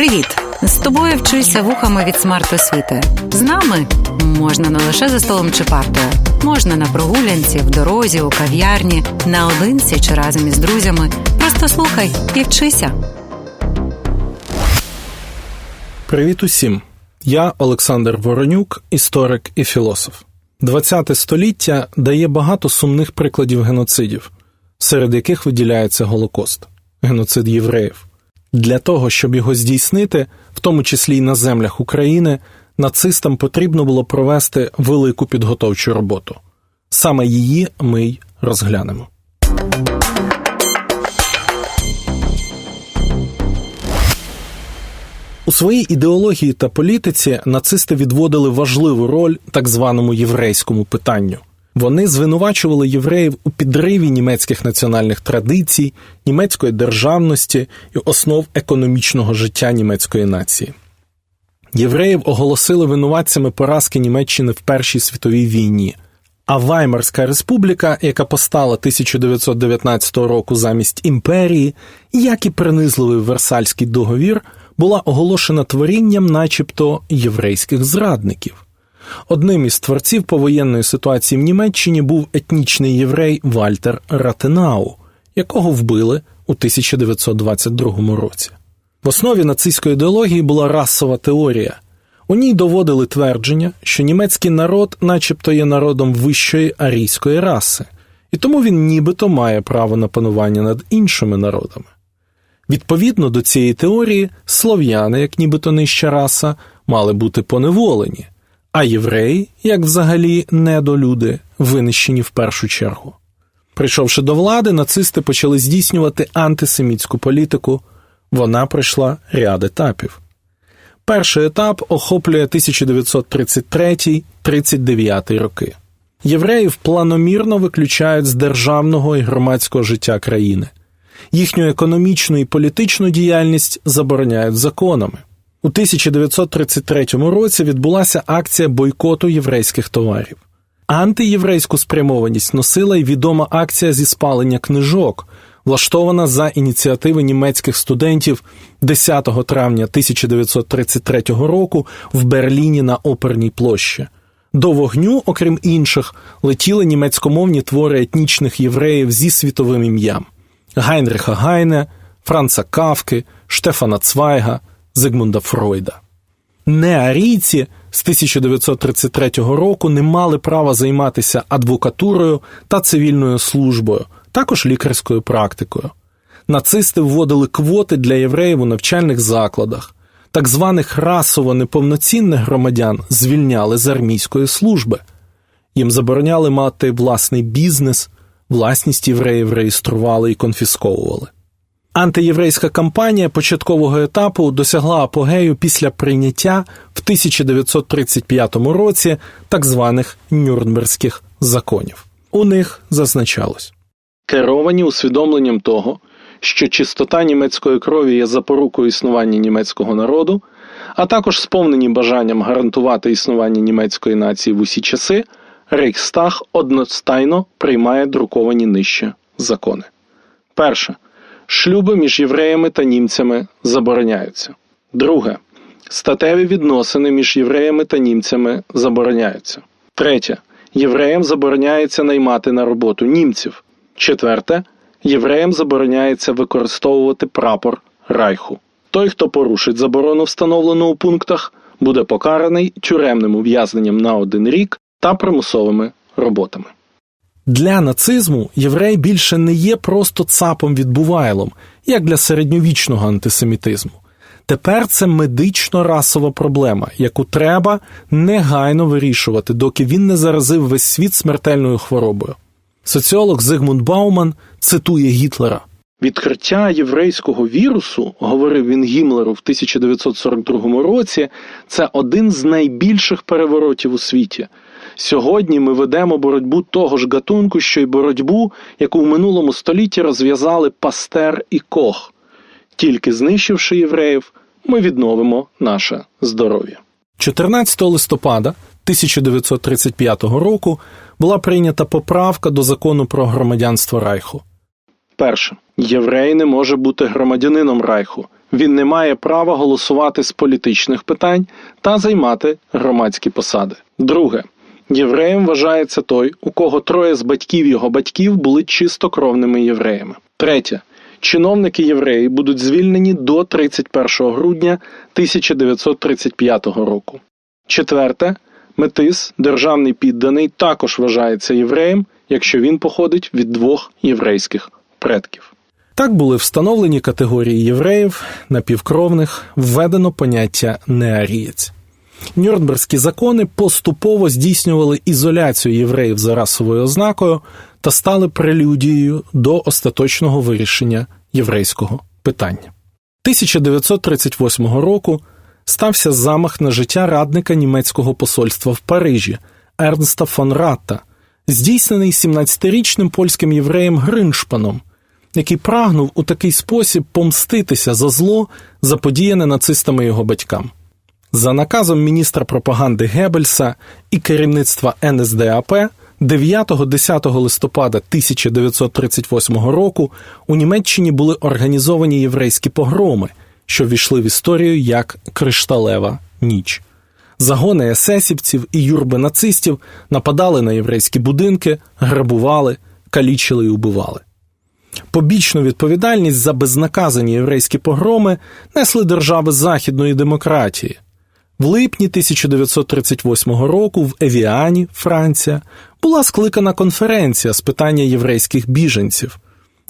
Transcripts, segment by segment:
Привіт! З тобою вчуся вухами від смарт-освіти. З нами можна не лише за столом чи партою, можна на прогулянці, в дорозі, у кав'ярні, наодинці чи разом із друзями. Просто слухай і вчися. Привіт усім! Я Олександр Воронюк, історик і філософ. ХХ століття дає багато сумних прикладів геноцидів, серед яких виділяється Голокост, геноцид євреїв. Для того, щоб його здійснити, в тому числі й на землях України, нацистам потрібно було провести велику підготовчу роботу. Саме її ми й розглянемо. У своїй ідеології та політиці нацисти відводили важливу роль так званому єврейському питанню. Вони звинувачували євреїв у підриві німецьких національних традицій, німецької державності і основ економічного життя німецької нації. Євреїв оголосили винуватцями поразки Німеччини в Першій світовій війні. А Ваймарська республіка, яка постала 1919 року замість імперії, як і принизливий Версальський договір, була оголошена творінням, начебто, єврейських зрадників. Одним із творців повоєнної ситуації в Німеччині був етнічний єврей Вальтер Ратенау, якого вбили у 1922 році. В основі нацистської ідеології була расова теорія. У ній доводили твердження, що німецький народ, начебто, є народом вищої арійської раси, і тому він нібито має право на панування над іншими народами. Відповідно до цієї теорії, слов'яни, як нібито нижча раса, мали бути поневолені, а євреї, як взагалі недолюди, винищені в першу чергу. Прийшовши до влади, нацисти почали здійснювати антисемітську політику. Вона пройшла ряд етапів. Перший етап охоплює 1933-39 роки. Євреїв планомірно виключають з державного і громадського життя країни. Їхню економічну і політичну діяльність забороняють законами. У 1933 році відбулася акція бойкоту єврейських товарів. Антиєврейську спрямованість носила й відома акція зі спалення книжок, влаштована за ініціативи німецьких студентів 10 травня 1933 року в Берліні на Оперній площі. До вогню, окрім інших, летіли німецькомовні твори етнічних євреїв зі світовим ім'ям Гайнриха Гайне, Франца Кавки, Штефана Цвайга, Зигмунда Фройда. Неарійці з 1933 року не мали права займатися адвокатурою та цивільною службою, також лікарською практикою. Нацисти вводили квоти для євреїв у навчальних закладах. Так званих расово неповноцінних громадян звільняли з армійської служби. Їм забороняли мати власний бізнес, власність євреїв реєстрували і конфісковували. Антиєврейська кампанія початкового етапу досягла апогею після прийняття в 1935 році так званих Нюрнберзьких законів. У них зазначалось керовані усвідомленням того, що чистота німецької крові є запорукою існування німецького народу, а також сповнені бажанням гарантувати існування німецької нації в усі часи, Рейхстаг одностайно приймає друковані нижче закони. Перше. Шлюби між євреями та німцями забороняються. Друге. Статеві відносини між євреями та німцями забороняються. Третє. Євреям забороняється наймати на роботу німців. Четверте. Євреям забороняється використовувати прапор Райху. Той, хто порушить заборону, встановлену у пунктах, буде покараний тюремним ув'язненням на один рік та примусовими роботами. Для нацизму єврей більше не є просто цапом відбувайлом, як для середньовічного антисемітизму. Тепер це медично расова проблема, яку треба негайно вирішувати, доки він не заразив весь світ смертельною хворобою. Соціолог Зигмунд Бауман цитує Гітлера. Відкриття єврейського вірусу, говорив він Гімлеру в 1942 році, це один з найбільших переворотів у світі. Сьогодні ми ведемо боротьбу того ж гатунку, що й боротьбу, яку в минулому столітті розв'язали Пастер і Кох. Тільки знищивши євреїв, ми відновимо наше здоров'я. 14 листопада 1935 року була прийнята поправка до закону про громадянство Райху. Перше. Єврей не може бути громадянином Райху, Він не має права голосувати з політичних питань та займати громадські посади. Друге. Євреєм вважається той, у кого троє з батьків його батьків були чистокровними євреями. Третє. Чиновники євреї будуть звільнені до 31 грудня 1935 року. Четверте. Метис, державний підданий, також вважається євреєм, якщо він походить від двох єврейських предків. Так були встановлені категорії євреїв, напівкровних, введено поняття неарієць. Нюрнберзькі закони поступово здійснювали ізоляцію євреїв за расовою ознакою та стали прелюдією до остаточного вирішення єврейського питання. 1938 року стався замах на життя радника німецького посольства в Парижі Ернста фон Ратта, здійснений 17-річним польським євреєм Гриншпаном, який прагнув у такий спосіб помститися за зло, заподіяне нацистами його батькам. За наказом міністра пропаганди Геббельса і керівництва НСДАП 9-10 листопада 1938 року у Німеччині були організовані єврейські погроми, що війшли в історію як Кришталева ніч. Загони есесівців і юрби нацистів нападали на єврейські будинки, грабували, калічили і убивали. Побічну відповідальність за безнаказані єврейські погроми несли держави західної демократії. В липні 1938 року в Евіані, Франція, була скликана конференція з питання єврейських біженців.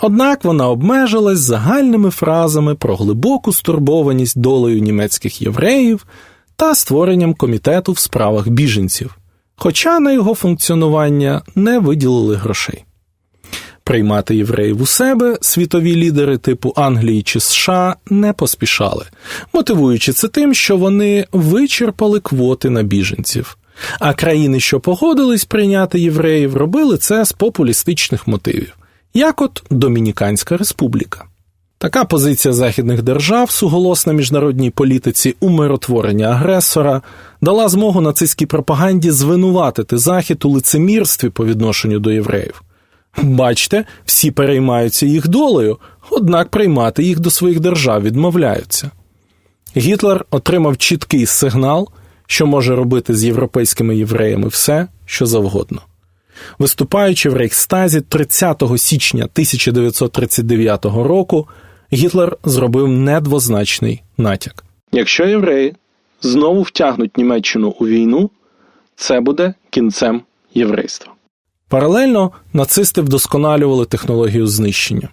Однак вона обмежилась загальними фразами про глибоку стурбованість долею німецьких євреїв та створенням комітету в справах біженців, хоча на його функціонування не виділили грошей. Приймати євреїв у себе світові лідери типу Англії чи США не поспішали, мотивуючи це тим, що вони вичерпали квоти на біженців. А країни, що погодились прийняти євреїв, робили це з популістичних мотивів, як от Домініканська Республіка. Така позиція західних держав, суголосна міжнародній політиці умиротворення агресора, дала змогу нацистській пропаганді звинуватити Захід у лицемірстві по відношенню до євреїв. Бачте, всі переймаються їх долею, однак приймати їх до своїх держав відмовляються. Гітлер отримав чіткий сигнал, що може робити з європейськими євреями все, що завгодно. Виступаючи в Рейхстазі 30 січня 1939 року, Гітлер зробив недвозначний натяк. Якщо євреї знову втягнуть Німеччину у війну, це буде кінцем єврейства. Паралельно нацисти вдосконалювали технологію знищення.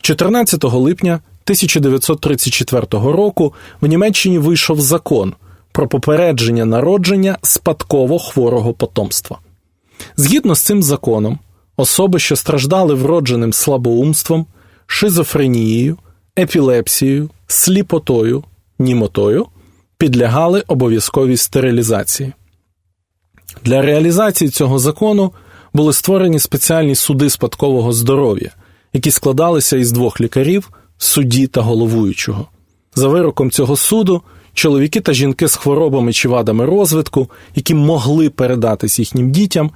14 липня 1934 року в Німеччині вийшов закон про попередження народження спадково хворого потомства. Згідно з цим законом, особи, що страждали вродженим слабоумством, шизофренією, епілепсією, сліпотою, німотою, підлягали обов'язковій стерилізації. Для реалізації цього закону були створені спеціальні суди спадкового здоров'я, які складалися із двох лікарів, судді та головуючого. За вироком цього суду чоловіки та жінки з хворобами чи вадами розвитку, які могли передатись їхнім дітям,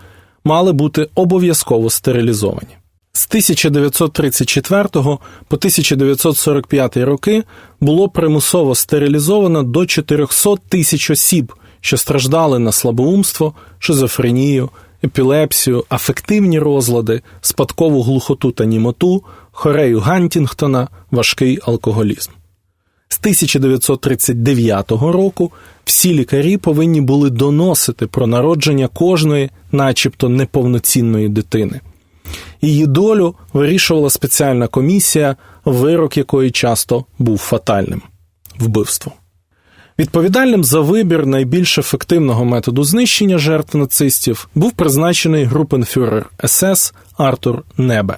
мали бути обов'язково стерилізовані. З 1934 по 1945 роки було примусово стерилізовано до 400 тисяч осіб, що страждали на слабоумство, шизофренію, епілепсію, афективні розлади, спадкову глухоту та німоту, хорею Гантінгтона, важкий алкоголізм. З 1939 року всі лікарі повинні були доносити про народження кожної, начебто неповноцінної дитини. Її долю вирішувала спеціальна комісія, вирок якої часто був фатальним вбивство. Відповідальним за вибір найбільш ефективного методу знищення жертв нацистів був призначений групенфюрер СС Артур Небе.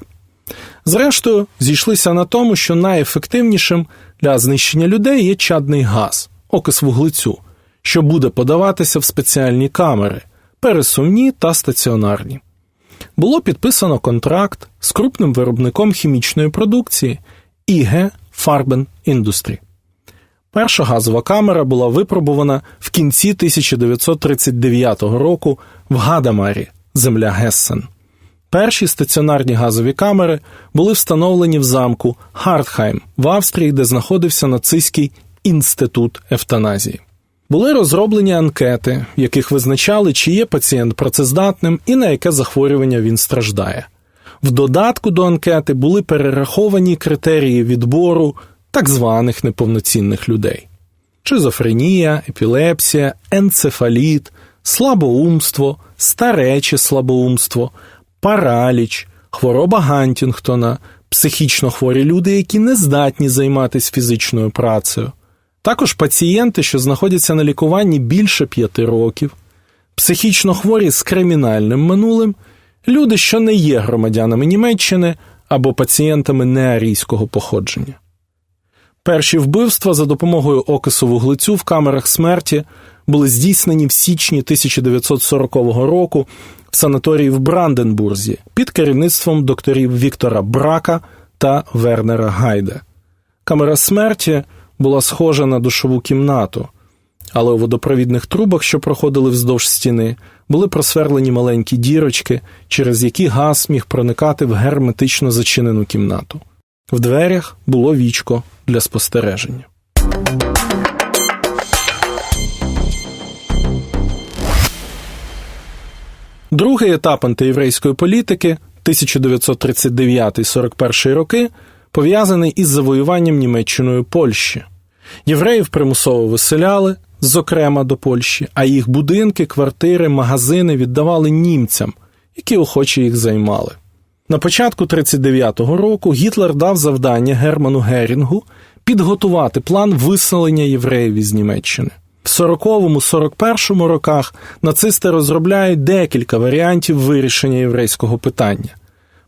Зрештою, зійшлися на тому, що найефективнішим для знищення людей є чадний газ, окис вуглецю, що буде подаватися в спеціальні камери, пересувні та стаціонарні. Було підписано контракт з крупним виробником хімічної продукції IG Farben Industry. Перша газова камера була випробувана в кінці 1939 року в Гадамарі, земля Гессен. Перші стаціонарні газові камери були встановлені в замку Хартхайм в Австрії, де знаходився нацистський інститут евтаназії. Були розроблені анкети, в яких визначали, чи є пацієнт працездатним і на яке захворювання він страждає. В додатку до анкети були перераховані критерії відбору так званих неповноцінних людей: шизофренія, епілепсія, енцефаліт, слабоумство, старече слабоумство, параліч, хвороба Гантінгтона, психічно хворі люди, які не здатні займатися фізичною працею. Також пацієнти, що знаходяться на лікуванні більше п'яти років, психічно хворі з кримінальним минулим, люди, що не є громадянами Німеччини або пацієнтами неарійського походження. Перші вбивства за допомогою окису вуглецю в камерах смерті були здійснені в січні 1940 року в санаторії в Бранденбурзі під керівництвом докторів Віктора Брака та Вернера Гайде. Камера смерті була схожа на душову кімнату, але у водопровідних трубах, що проходили вздовж стіни, були просверлені маленькі дірочки, через які газ міг проникати в герметично зачинену кімнату. В дверях було вічко для спостереження. Другий етап антиєврейської політики 1939-41 роки пов'язаний із завоюванням Німеччиною Польщі. Євреїв примусово виселяли, зокрема до Польщі, а їх будинки, квартири, магазини віддавали німцям, які охоче їх займали. На початку 39-го року Гітлер дав завдання Герману Герінгу підготувати план виселення євреїв із Німеччини. В 40-му-41 роках нацисти розробляють декілька варіантів вирішення єврейського питання.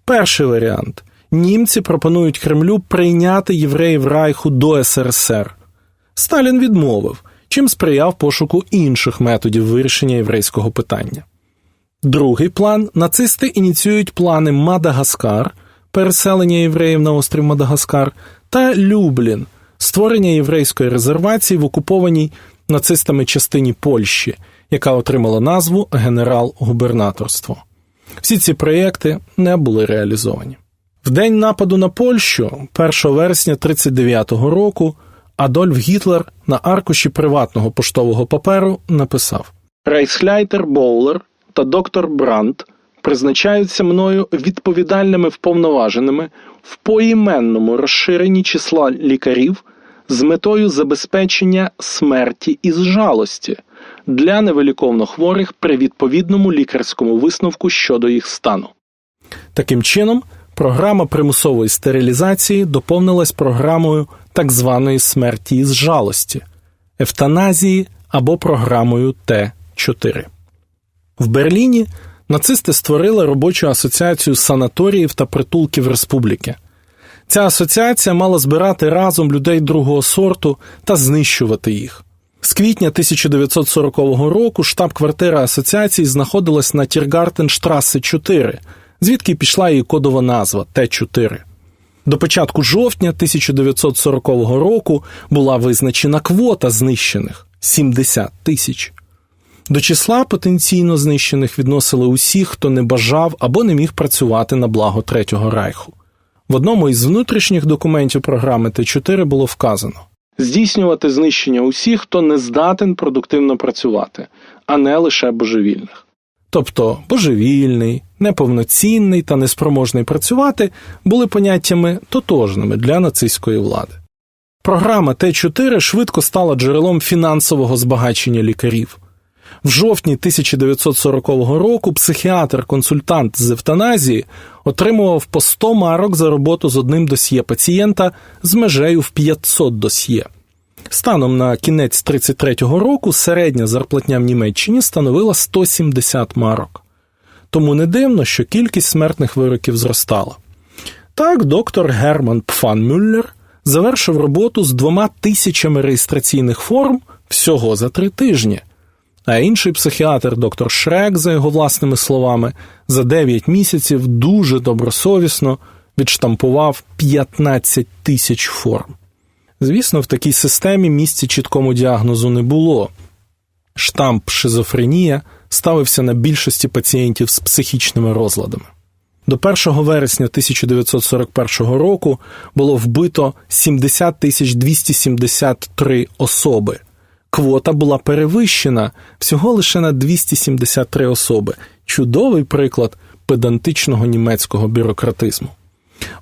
Перший варіант німці пропонують Кремлю прийняти євреїв Райху до СРСР. Сталін відмовив, чим сприяв пошуку інших методів вирішення єврейського питання. Другий план нацисти ініціюють плани Мадагаскар, переселення євреїв на острів Мадагаскар та Люблін, створення єврейської резервації в окупованій нацистами частині Польщі, яка отримала назву Генерал-губернаторство. Всі ці проєкти не були реалізовані. В день нападу на Польщу, 1 вересня 39-го року, Адольф Гітлер на аркуші приватного поштового паперу написав: Рейхсляйтер Боулер та доктор Брандт призначаються мною відповідальними вповноваженими в поіменному розширенні числа лікарів з метою забезпечення смерті із жалості для невиліковно хворих при відповідному лікарському висновку щодо їх стану. Таким чином, програма примусової стерилізації доповнилась програмою так званої смерті із жалості, евтаназії або програмою Т4. В Берліні нацисти створили робочу асоціацію санаторіїв та притулків республіки. Ця асоціація мала збирати разом людей другого сорту та знищувати їх. З квітня 1940 року штаб-квартира асоціації знаходилась на Тіргартенштрасе 4, звідки пішла її кодова назва Т4. До початку жовтня 1940 року була визначена квота знищених 70 тисяч. До числа потенційно знищених відносили усіх, хто не бажав або не міг працювати на благо Третього Райху. В одному із внутрішніх документів програми Т4 було вказано здійснювати знищення усіх, хто не здатен продуктивно працювати, а не лише божевільних. Тобто божевільний, неповноцінний та неспроможний працювати були поняттями тотожними для нацистської влади. Програма Т4 швидко стала джерелом фінансового збагачення лікарів. В жовтні 1940 року психіатр-консультант з евтаназії отримував по 100 марок за роботу з одним досьє пацієнта з межею в 500 досьє. Станом на кінець 33-го року середня зарплатня в Німеччині становила 170 марок. Тому не дивно, що кількість смертних вироків зростала. Так, доктор Герман Пфанмюллер завершив роботу з двома тисячами реєстраційних форм всього за три тижні. А інший психіатр, доктор Шрек, за його власними словами, за 9 місяців дуже добросовісно відштампував 15 тисяч форм. Звісно, в такій системі місця чіткому діагнозу не було. Штамп шизофренія ставився на більшості пацієнтів з психічними розладами. До 1 вересня 1941 року було вбито 70 тисяч 273 особи. Квота була перевищена всього лише на 273 особи. Чудовий приклад педантичного німецького бюрократизму.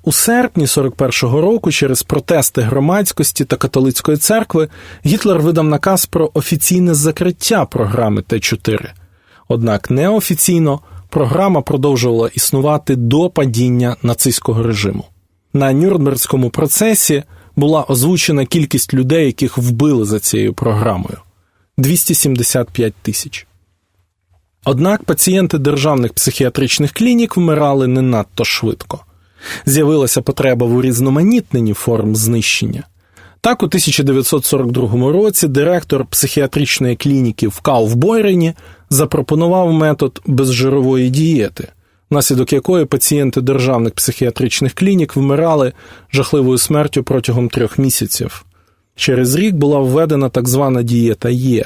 У серпні 41-го року, через протести громадськості та католицької церкви, Гітлер видав наказ про офіційне закриття програми Т4. Однак неофіційно програма продовжувала існувати до падіння нацистського режиму. На Нюрнбергському процесі була озвучена кількість людей, яких вбили за цією програмою 275 тисяч. Однак пацієнти державних психіатричних клінік вмирали не надто швидко. З'явилася потреба в урізноманітненні форм знищення. Так, у 1942 році директор психіатричної клініки в Кауфбойрені запропонував метод безжирової дієти, внаслідок якої пацієнти державних психіатричних клінік вмирали жахливою смертю протягом трьох місяців. Через рік була введена так звана дієта Є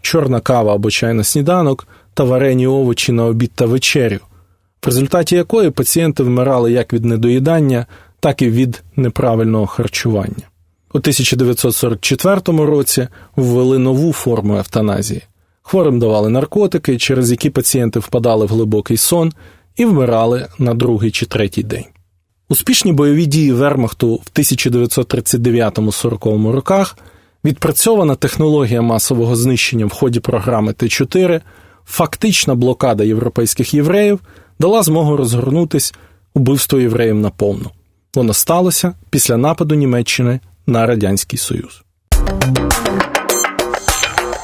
чорна кава або чай на сніданок та варені овочі на обід та вечерю, в результаті якої пацієнти вмирали як від недоїдання, так і від неправильного харчування. У 1944 році ввели нову форму евтаназії. Хворим давали наркотики, через які пацієнти впадали в глибокий сон і вмирали на другий чи третій день. Успішні бойові дії Вермахту в 1939-40 роках, відпрацьована технологія масового знищення в ході програми Т4, фактична блокада європейських євреїв дала змогу розгорнутись убивство євреїв наповну. Воно сталося після нападу Німеччини на Радянський Союз.